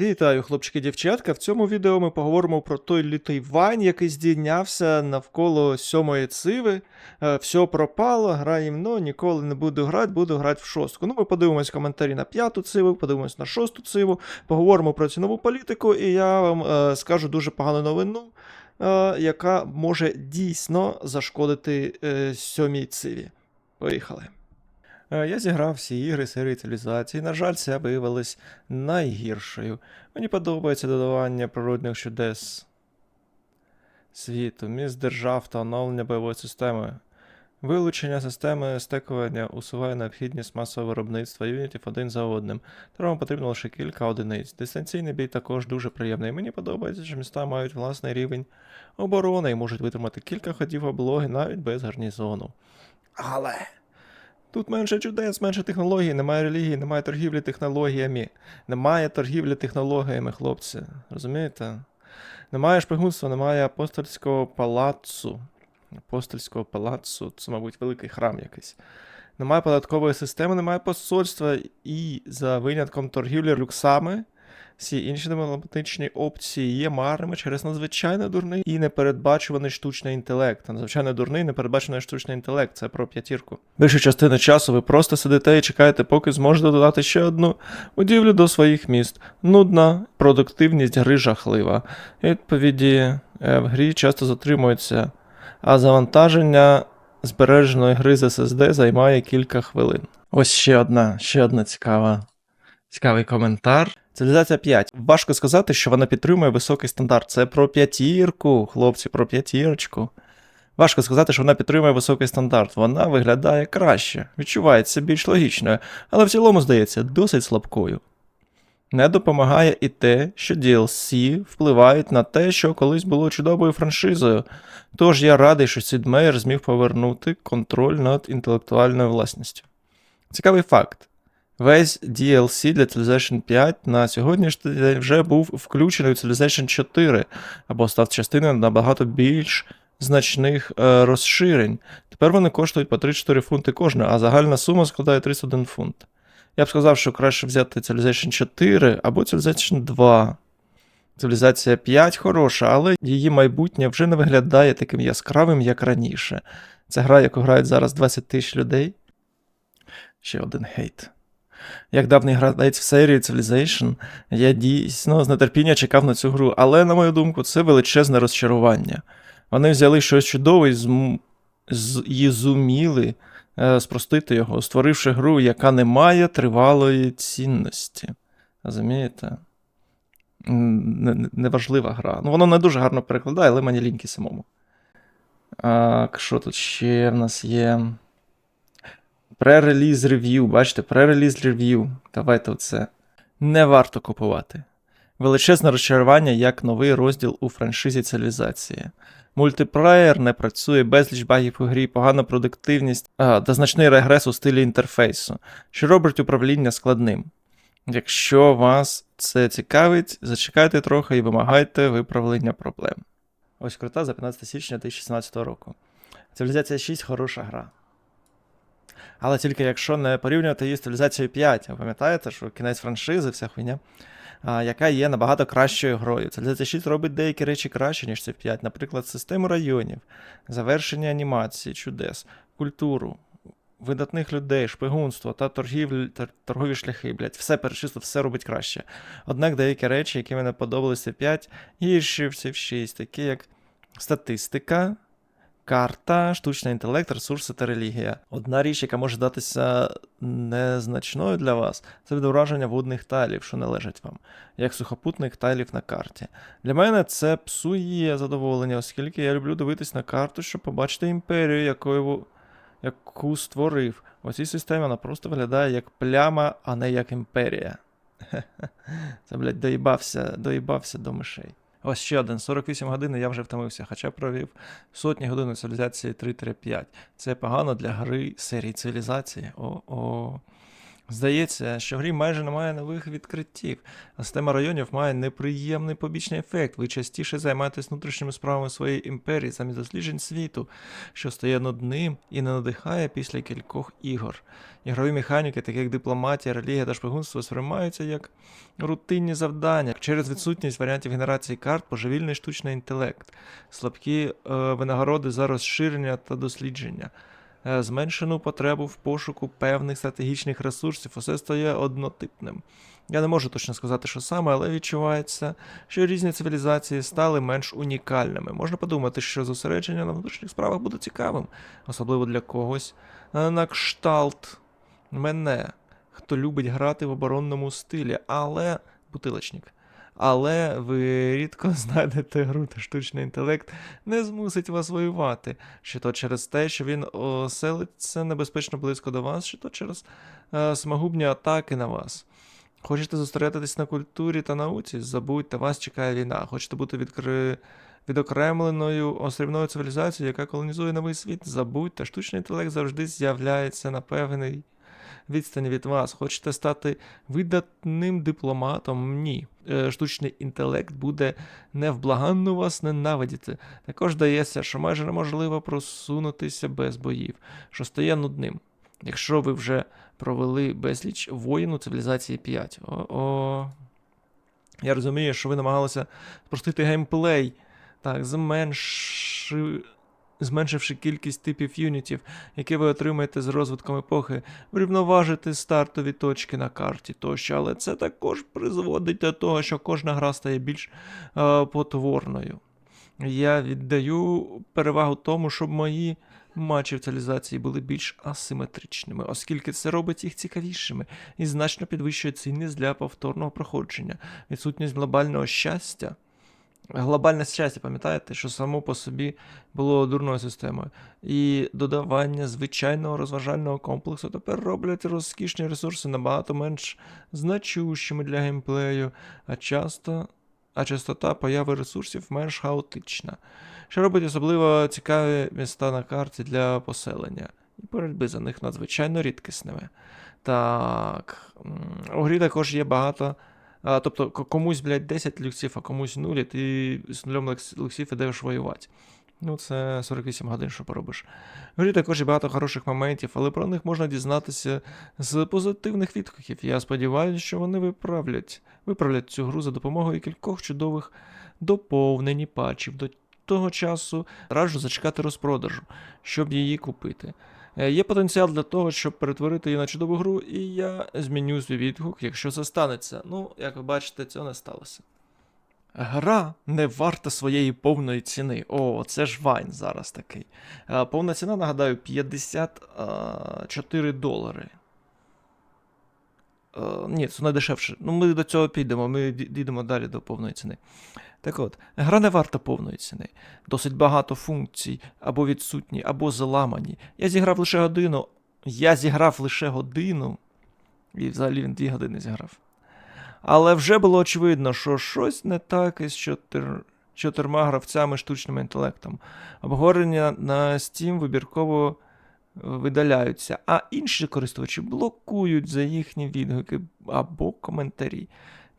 Вітаю, хлопчики дівчатка. В цьому відео ми поговоримо про той лютий вайн, який здійнявся навколо сьомої циви. Е, Все пропало, граємо, ніколи не буду грати, буду грати в шостку. Ну, ми подивимось коментарі на п'яту циву, подивимось на шосту циву, поговоримо про цінову політику, і я вам е, скажу дуже погану новину, е, яка може дійсно зашкодити е, сьомій циві. Поїхали. Е, Я зіграв всі ігри серії цивілізації. На жаль, ця виявилась найгіршою. Мені подобається додавання природних чудес світу, міст держав та оновлення бойової системи. Вилучення системи стекування усуває необхідність масового виробництва юнітів один за одним, вам потрібно лише кілька одиниць. Дистанційний бій також дуже приємний. Мені подобається, що міста мають власний рівень оборони і можуть витримати кілька ходів облоги навіть без гарнізону. Але. Тут менше чудес, менше технологій, немає релігії, немає торгівлі технологіями. Немає торгівлі технологіями, хлопці. Розумієте? Немає шпигунства, немає апостольського палацу. Апостольського палацу, це, мабуть, великий храм якийсь. Немає податкової системи, немає посольства і за винятком торгівлі люксами. Всі інші демократичні опції є марними через надзвичайно дурний і непередбачуваний штучний інтелект. Надзвичайно дурний і непередбачений штучний інтелект це про п'ятірку. Більшу частину часу ви просто сидите і чекаєте, поки зможете додати ще одну будівлю до своїх міст. Нудна, продуктивність гри жахлива. Відповіді е, в грі часто затримуються, а завантаження збереженої гри з SSD займає кілька хвилин. Ось ще одна, ще одна цікава, цікавий коментар. Цивілізація 5. Важко сказати, що вона підтримує високий стандарт. Це про п'ятірку, хлопці, про п'ятірочку. Важко сказати, що вона підтримує високий стандарт. Вона виглядає краще, відчувається більш логічною, але в цілому здається досить слабкою. Не допомагає і те, що DLC впливають на те, що колись було чудовою франшизою. Тож я радий, що Сід Мейер зміг повернути контроль над інтелектуальною власністю. Цікавий факт. Весь DLC для Civilization 5 на сьогоднішній день вже був включений у Civilization 4, або став частиною набагато більш значних е, розширень. Тепер вони коштують по 3-4 фунти кожна, а загальна сума складає 31 фунт. Я б сказав, що краще взяти Civilization 4 або Civilization 2. Цивілізація 5 хороша, але її майбутнє вже не виглядає таким яскравим, як раніше. Це гра, яку грають зараз 20 тисяч людей. Ще один хейт. Як давний гравець в серії Civilization, я дійсно з нетерпіння чекав на цю гру, але, на мою думку, це величезне розчарування. Вони взяли щось чудове і, зм... і зуміли е, спростити його, створивши гру, яка не має тривалої цінності. Розумієте? Неважлива гра. Ну, воно не дуже гарно перекладає, але мені ліньки самому. А, що тут ще в нас є? Пререліз рев'ю, бачите, пререліз рев'ю. Давайте оце. Не варто купувати. Величезне розчарування як новий розділ у франшизі цивілізації. Мультиплеєр не працює, безліч багів у грі, погана продуктивність а, та значний регрес у стилі інтерфейсу, що робить управління складним. Якщо вас це цікавить, зачекайте трохи і вимагайте виправлення проблем. Ось крута за 15 січня 2017 року. Цивілізація 6 хороша гра. Але тільки якщо не порівнювати її з цивілізацією 5. Ви пам'ятаєте, що кінець франшизи, вся хуйня, а, яка є набагато кращою грою. Цивілізація 6 робить деякі речі краще, ніж це 5. Наприклад, систему районів, завершення анімації, чудес, культуру, видатних людей, шпигунство та торгівлі, торгові шляхи, блядь, все перечислив, все робить краще. Однак деякі речі, які мені подобалися в 5, гірші в 6, такі як статистика, карта, штучний інтелект, ресурси та релігія. Одна річ, яка може здатися незначною для вас, це відображення водних тайлів, що належать вам, як сухопутних тайлів на карті. Для мене це псує задоволення, оскільки я люблю дивитись на карту, щоб побачити імперію, якою, яку створив. У цій системі вона просто виглядає як пляма, а не як імперія. Це, блядь, доїбався, доїбався до мишей. Ось ще один. 48 годин і я вже втомився, хоча провів сотні годин у цивілізації 3-5. Це погано для гри серії цивілізації. О, о. Здається, що в грі майже немає нових відкриттів, а система районів має неприємний побічний ефект. Ви частіше займаєтесь внутрішніми справами своєї імперії замість досліджень світу, що стає нудним і не надихає після кількох ігор. Ігрові механіки, такі як дипломатія, релігія та шпигунство, сприймаються як рутинні завдання через відсутність варіантів генерації карт, божевільний штучний інтелект, слабкі е, винагороди за розширення та дослідження зменшену потребу в пошуку певних стратегічних ресурсів, усе стає однотипним. Я не можу точно сказати, що саме, але відчувається, що різні цивілізації стали менш унікальними. Можна подумати, що зосередження на внутрішніх справах буде цікавим, особливо для когось е, на кшталт мене, хто любить грати в оборонному стилі, але бутилочник. Але ви рідко знайдете гру, де штучний інтелект не змусить вас воювати, чи то через те, що він оселиться небезпечно близько до вас, чи то через е, самогубні атаки на вас. Хочете зосередитись на культурі та науці? Забудьте, вас чекає війна. Хочете бути відкри... відокремленою острівною цивілізацією, яка колонізує новий світ? Забудьте, штучний інтелект завжди з'являється на певний відстані від вас. Хочете стати видатним дипломатом? Ні. Е, Штучний інтелект буде невблаганно вас ненавидіти. Також здається, що майже неможливо просунутися без боїв, що стає нудним. Якщо ви вже провели безліч воїн у цивілізації 5. О-о. Я розумію, що ви намагалися спростити геймплей, так, зменши... зменшивши кількість типів юнітів, які ви отримаєте з розвитком епохи, врівноважити стартові точки на карті тощо, але це також призводить до того, що кожна гра стає більш е, потворною. Я віддаю перевагу тому, щоб мої матчі в цивілізації були більш асиметричними, оскільки це робить їх цікавішими і значно підвищує цінність для повторного проходження, відсутність глобального щастя. Глобальне щастя, пам'ятаєте, що само по собі було дурною системою. І додавання звичайного розважального комплексу тепер роблять розкішні ресурси набагато менш значущими для геймплею, а часто. А частота появи ресурсів менш хаотична, що робить особливо цікаві міста на карті для поселення, і боротьби за них надзвичайно рідкісними. Так, у грі також є багато. А, тобто комусь, блядь, 10 люксів, а комусь 0, і ти з лекс- люксів ідеш воювати. Ну, це 48 годин, що поробиш. В грі також є багато хороших моментів, але про них можна дізнатися з позитивних відгуків. Я сподіваюся, що вони виправлять, виправлять цю гру за допомогою кількох чудових доповнень і патчів. До того часу раджу зачекати розпродажу, щоб її купити. Е, Є потенціал для того, щоб перетворити її на чудову гру, і я зміню свій відгук, якщо це станеться. Ну, як ви бачите, цього не сталося. Гра не варта своєї повної ціни. О, це ж Вайн зараз такий. Е, Повна ціна, нагадаю, 54 долари. Е, ні, це не дешевше. Ну, ми до цього підемо, ми дійдемо далі до повної ціни. Так от, гра не варта повної ціни. Досить багато функцій, або відсутні, або заламані. Я зіграв лише годину. Я зіграв лише годину. І взагалі він дві години зіграв. Але вже було очевидно, що щось не так із чотир... чотирма гравцями штучним інтелектом. Обговорення на Steam вибірково видаляються, а інші користувачі блокують за їхні відгуки або коментарі.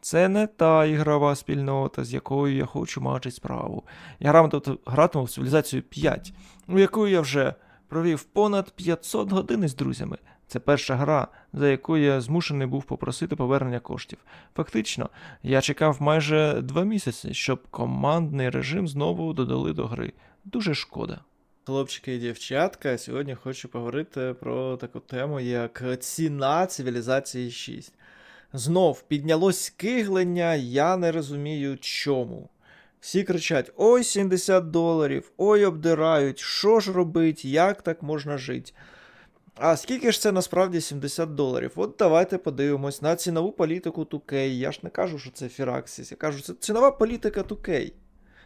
Це не та ігрова спільнота, з якою я хочу мати справу. Я гратиму, гратиму в цивілізацію 5, у яку я вже провів понад 500 годин із друзями. Це перша гра, за яку я змушений був попросити повернення коштів. Фактично, я чекав майже два місяці, щоб командний режим знову додали до гри. Дуже шкода. Хлопчики і дівчатка, сьогодні хочу поговорити про таку тему, як ціна цивілізації 6. Знов піднялось киглення, я не розумію чому. Всі кричать: ой, 70 доларів, ой, обдирають, що ж робить, як так можна жити. А скільки ж це насправді 70 доларів? От давайте подивимось на цінову політику 2K. Я ж не кажу, що це Firaxis, я кажу, це цінова політика 2K.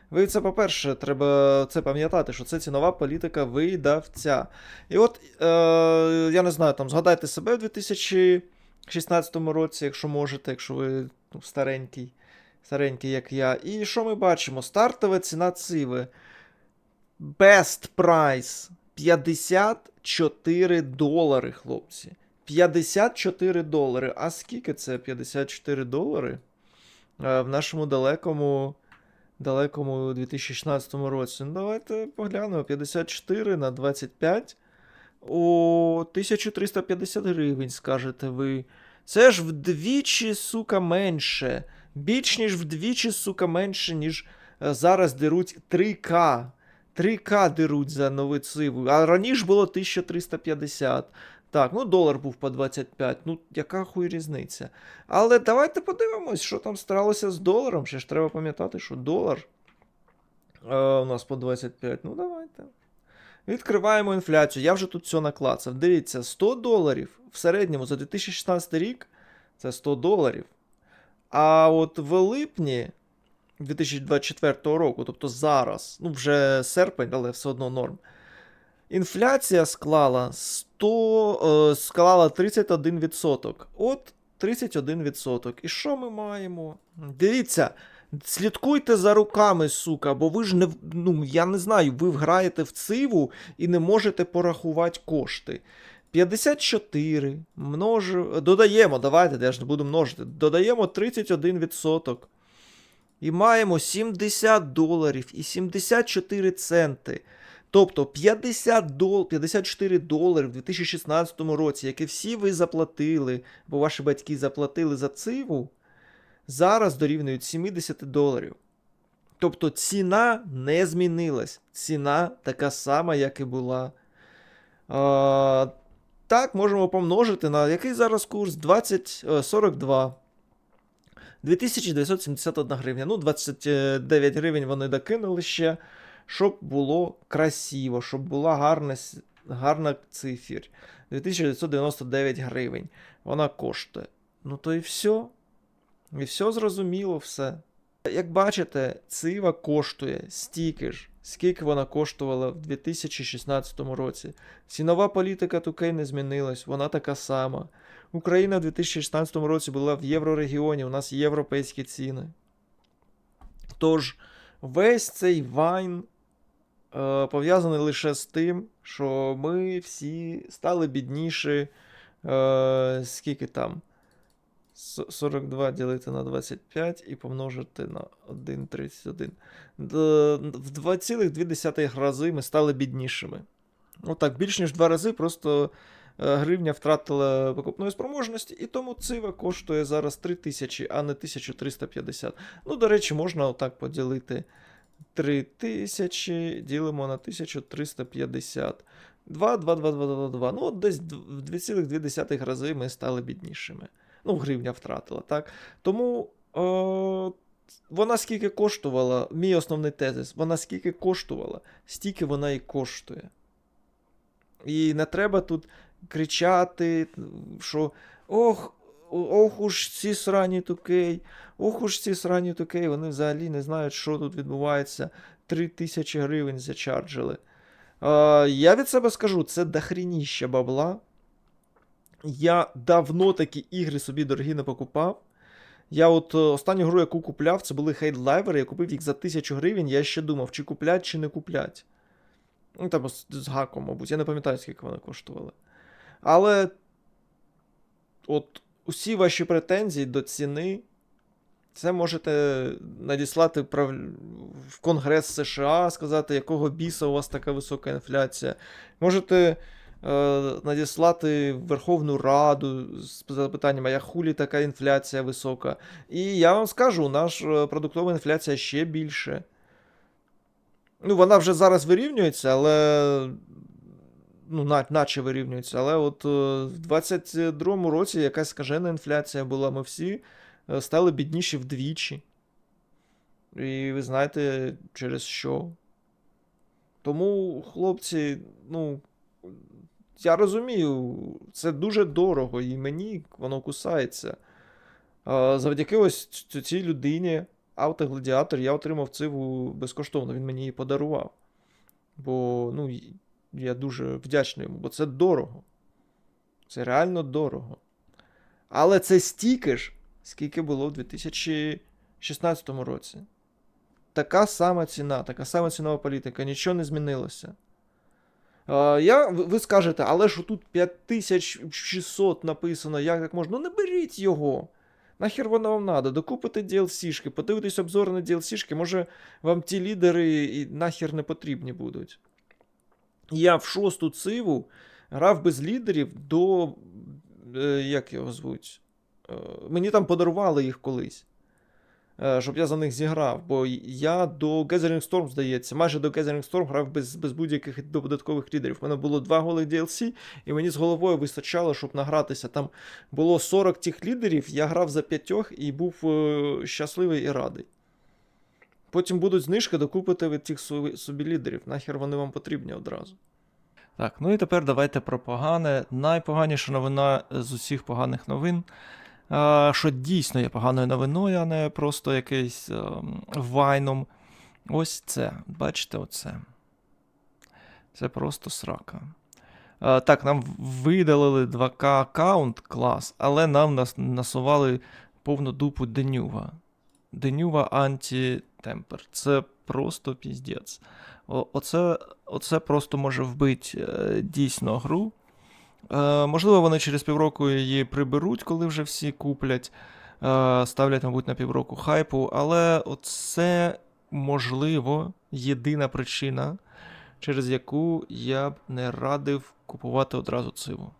Ви це, по-перше, треба це пам'ятати, що це цінова політика видавця. І от, е, я не знаю, там згадайте себе в 2016 році, якщо можете, якщо ви ну, старенький, старенький, як я. І що ми бачимо? Стартова ціна циви. Best price 54 долари, хлопці. 54 долари. А скільки це 54 долари? В нашому далекому. Далекому 2016 році. Ну, давайте поглянемо. 54 на 25. О, 1350 гривень, скажете ви. Це ж вдвічі, сука, менше. Більш ніж вдвічі, сука, менше, ніж е, зараз деруть 3К. 3К деруть за новициву. А раніше було 1350. Так, ну долар був по 25. Ну, яка хуй різниця. Але давайте подивимось, що там сталося з доларом. Ще ж треба пам'ятати, що долар е, у нас по 25. Ну, давайте. Відкриваємо інфляцію. Я вже тут все наклацав. Дивіться, 100 доларів в середньому за 2016 рік це 100 доларів. А от в липні 2024 року, тобто зараз, ну вже серпень, але все одно норм. Інфляція склала 100, е, склала 31%. От 31%. І що ми маємо? Дивіться, слідкуйте за руками, сука, бо ви ж не. Ну, я не знаю, ви граєте в циву і не можете порахувати кошти. 54 множу. Додаємо, давайте, я ж не буду множити. Додаємо 31%. І маємо 70 доларів і 74 центи. Тобто 50 дол... 54 долари в 2016 році, яке всі ви заплатили, бо ваші батьки заплатили за циву, зараз дорівнюють 70 доларів. Тобто ціна не змінилась. Ціна така сама, як і була. А, так, можемо помножити на який зараз курс? 20, е, 42. 2971 гривня. Ну, 29 гривень вони докинули ще, щоб було красиво, щоб була гарна, гарна цифр. 2999 гривень. Вона коштує. Ну то і все. І все зрозуміло, все. Як бачите, цива коштує стільки ж, скільки вона коштувала в 2016 році. Цінова політика Тукей не змінилась, вона така сама. Україна в 2016 році була в єврорегіоні, у нас європейські ціни. Тож, весь цей вайн е, пов'язаний лише з тим, що ми всі стали бідніші. Е, скільки там? С- 42 ділити на 25 і помножити на 1,31. В 2,2 рази ми стали біднішими. Отак, більш ніж два рази просто е, гривня втратила покупної спроможності, і тому цива коштує зараз 3 тисячі, а не 1350. Ну, до речі, можна отак поділити 3 тисячі, ділимо на 1350. 2, 2, 2, 2, 2, 2. Ну, от десь в 2,2 рази ми стали біднішими. Ну, гривня втратила, так? Тому е, вона скільки коштувала, мій основний тезис, вона скільки коштувала, стільки вона і коштує. І не треба тут кричати, що ох, ох уж ці срані тукей, ох уж ці срані тукей, вони взагалі не знають, що тут відбувається. 3 тисячі гривень зачарджили. Е, я від себе скажу, це дохрініще бабла. Я давно такі ігри собі дорогі не покупав. Я от е, останню гру, яку купляв, це були хейдлайвери, я купив їх за 1000 гривень, я ще думав, чи куплять, чи не куплять. Ну, там з, гаком, мабуть, я не пам'ятаю, скільки вони коштували. Але от усі ваші претензії до ціни, це можете надіслати в Конгрес США, сказати, якого біса у вас така висока інфляція. Можете надіслати в Верховну Раду з запитанням, а як хулі така інфляція висока. І я вам скажу, наша продуктова інфляція ще більше. Ну, вона вже зараз вирівнюється, але. Ну, наче вирівнюється. Але от е, в 22-му році якась скажена інфляція була. Ми всі е, стали бідніші вдвічі. І ви знаєте, через що. Тому, хлопці, ну. Я розумію, це дуже дорого, і мені воно кусається. Завдяки ось цій людині, автогладіатор, я отримав циву безкоштовно, він мені її подарував. Бо, ну, я дуже вдячний йому, бо це дорого. Це реально дорого. Але це стільки ж, скільки було в 2016 році. Така сама ціна, така сама цінова політика, нічого не змінилося. Я, ви скажете, але ж тут 5600 написано, як так можна? Ну не беріть його. Нахер воно вам надо? Докупите DLC-шки, подивитесь обзори на DLC-шки, може вам ті лідери і нахер не потрібні будуть. Я в шосту циву грав без лідерів до. Е, як його звуть? Е, мені там подарували їх колись. Е, щоб я за них зіграв. Бо я до Gathering Storm, здається, майже до Gathering Storm грав без, без будь-яких додаткових лідерів. У мене було два голих DLC, і мені з головою вистачало, щоб награтися. Там було 40 тих лідерів, я грав за п'ятьох і був е, щасливий і радий. Потім будуть знижки, докупите ви тих собі лідерів. Нахер вони вам потрібні одразу. Так, ну і тепер давайте про погане. Найпоганіша новина з усіх поганих новин. Що дійсно є поганою новиною, а не просто якийсь ем, вайном. Ось це. Бачите, оце. Це просто срака. Так, нам видалили 2К аккаунт клас, але нам нас насували повну дупу Денюва. Денюва анті-темпер. Це просто піздець. Оце, оце просто може вбити е, дійсно гру. Е, можливо, вони через півроку її приберуть, коли вже всі куплять. Е, ставлять, мабуть, на півроку хайпу, але це, можливо, єдина причина, через яку я б не радив купувати одразу циву.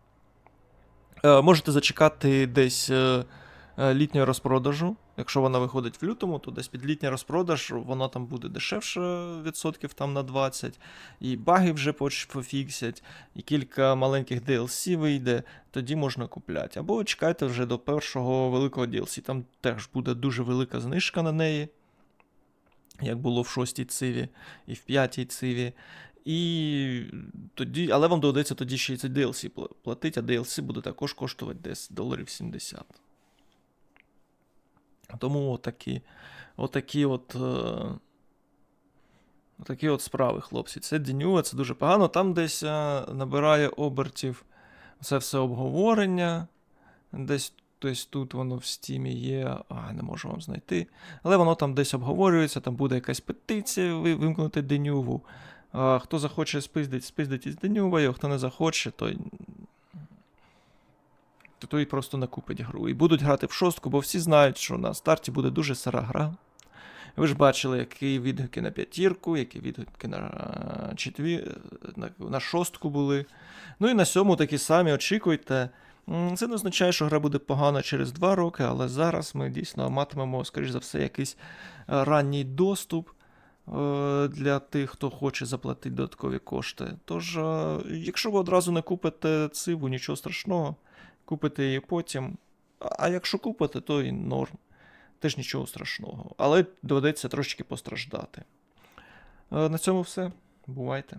Е, можете зачекати десь літнього розпродажу. Якщо вона виходить в лютому, то десь під літній розпродаж воно там буде дешевше відсотків там на 20, і баги вже пофіксять, і кілька маленьких DLC вийде, тоді можна купляти. Або чекайте вже до першого великого DLC. Там теж буде дуже велика знижка на неї, як було в шостій циві і в п'ятій циві. І тоді, але вам доведеться тоді ще й цей DLC платити, а DLC буде також коштувати десь доларів 70. Тому отакі, отакі от. Е, Такі от справи, хлопці. Це Дінюва, це дуже погано. Там десь е, набирає обертів це все обговорення. Десь десь тут воно в стімі є. А, не можу вам знайти. Але воно там десь обговорюється, там буде якась петиція вимкнути Денюву. Хто захоче спиздить, спиздить із Денювою, хто не захоче, той. То той просто не купить гру. І будуть грати в шостку, бо всі знають, що на старті буде дуже сира гра. Ви ж бачили, які відгуки на п'ятірку, які відгуки на, е, четві... на, на шостку були. Ну і на сьому такі самі очікуйте. Це не означає, що гра буде погана через 2 роки, але зараз ми дійсно матимемо, скоріш за все, якийсь е, ранній доступ е, для тих, хто хоче заплатити додаткові кошти. Тож, е, якщо ви одразу не купите циву, нічого страшного, купите її потім. А якщо купите, то і норм. Теж нічого страшного. Але доведеться трошечки постраждати. Е, На цьому все. Бувайте.